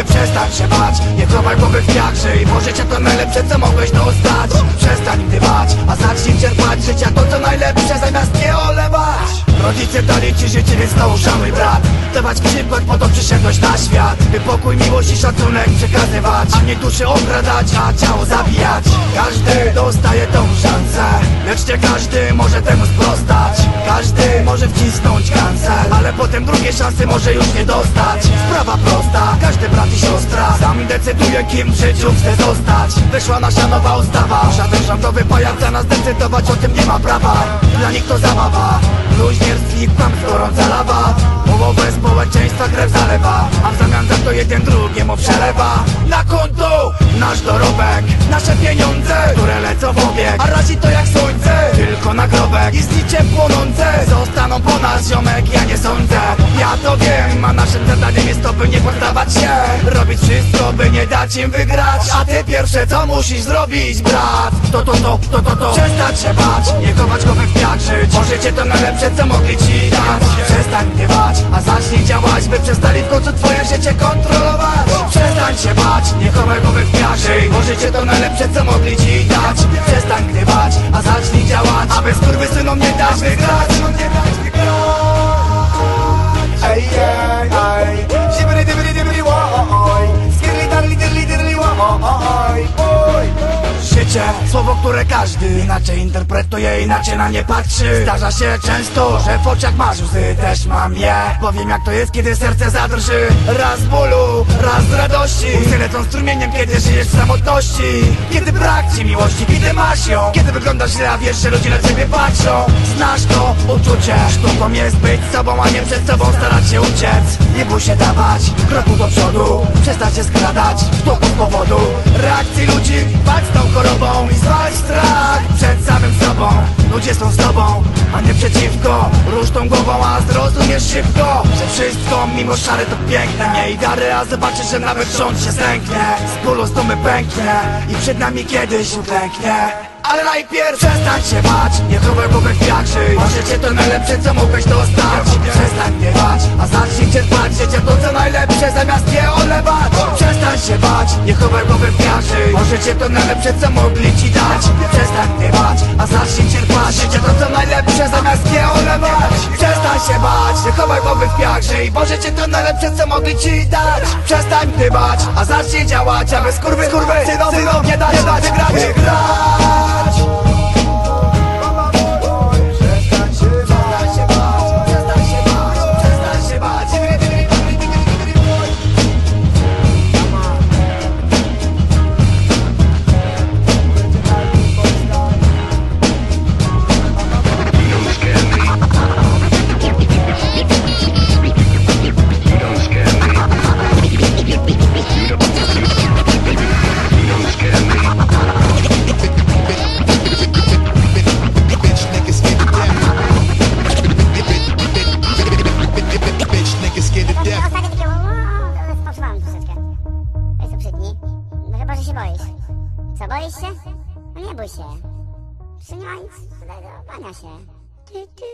mówię przestań się bać. Nie chowaj głowy w piach Żyj, bo życie to najlepsze co mogłeś dostać Przestań gdywać, a zacznij czerpać Życia. To co najlepsze zamiast nie olewać. Rodzice dali ci życie, więc to uszanuj brat. Dawać przykład, po to przyszedłeś na świat. By pokój, miłość i szacunek przekazywać. A nie duszy okradać, a ciało zabijać. Każdy dostaje tą szansę Lecz nie każdy może temu sprostać Ale potem drugie szanse może już nie dostać. Sprawa prosta, każdy brat i siostra. Sam decyduje kim w życiu chce zostać. Wyszła nasza nowa ustawa. Żaden rządowy pajac za nas decydować o tym nie ma prawa. Dla nich to zabawa. Bluźnierstw i kłamstwo gorąca lawa. Połowę społeczeństwa krew zalewa. A w zamian za to jeden drugiemu przelewa. Na konto nasz dorobek. Nasze pieniądze, które lecą w obieg. A razi to jak słońce, tylko nagrobek. I z niciem płonące. Zostaną po nas ziomek, ja nie sądzę to wiem, a naszym zadaniem jest to by nie poddawać się. Robić wszystko, by nie dać im wygrać A ty pierwsze co musisz zrobić, brat. To, to, to, to, to, to. Przestać się bać, nie chować głowy w życie to najlepsze co mogli ci dać. Przestań gniewać, a zacznij działać By przestali w końcu twoje życie kontrolować. Przestań się bać, nie chowaj głowy w życie to najlepsze co mogli ci dać. Przestań gniewać, a zacznij działać Aby skurwysynom nie dać wygrać Słowo, które każdy inaczej interpretuje, inaczej na nie patrzy. Zdarza się często, że w oczach masz łzy, też mam je. Powiem jak to jest, kiedy serce zadrży. Raz z bólu, raz z radości. Łzy lecą strumieniem, kiedy żyjesz w samotności. Kiedy brak ci miłości, kiedy masz ją. Kiedy wyglądasz źle, a wiesz, że ludzie na ciebie patrzą. Znasz to uczucie, sztuką jest być sobą, a nie przed sobą starać się uciec. Nie bój się dawać, kroku do przodu. Przestać się skradać, to bez powodu. Reakcji ludzi, Ludzie są z tobą, a nie przeciwko. Rusz tą głową, a zrozumiesz szybko Że wszystko mimo szare to piękne. Miej wiarę, a zobaczysz, że nawet rząd się stęknie. Z bólu z dumy pęknie I przed nami kiedyś uklęknie ale najpierw przestań się bać Nie chowaj głowy w Bo życie to najlepsze co mogłeś dostać. Przestań gniewać, a zacznij czerpać Życie to co najlepsze zamiast je olewać. Przestań się bać, nie chowaj głowy w Bo życie to najlepsze co mogli ci dać. Przestań gniewać, a zacznij Życie to co najlepsze zamiast je olewać Przestań się bać, nie chowaj głowy w piach żyj Bo życie to najlepsze co mogli ci dać. Przestań gniewać, a zacznij działać Aby skurwy, skurwy, synom, synom nie dać, nie dać wygrać, wygrać Uprzedni. No chyba, że się boisz. Co, boisz się? No nie bój się. Nic do bania się. Ty, ty,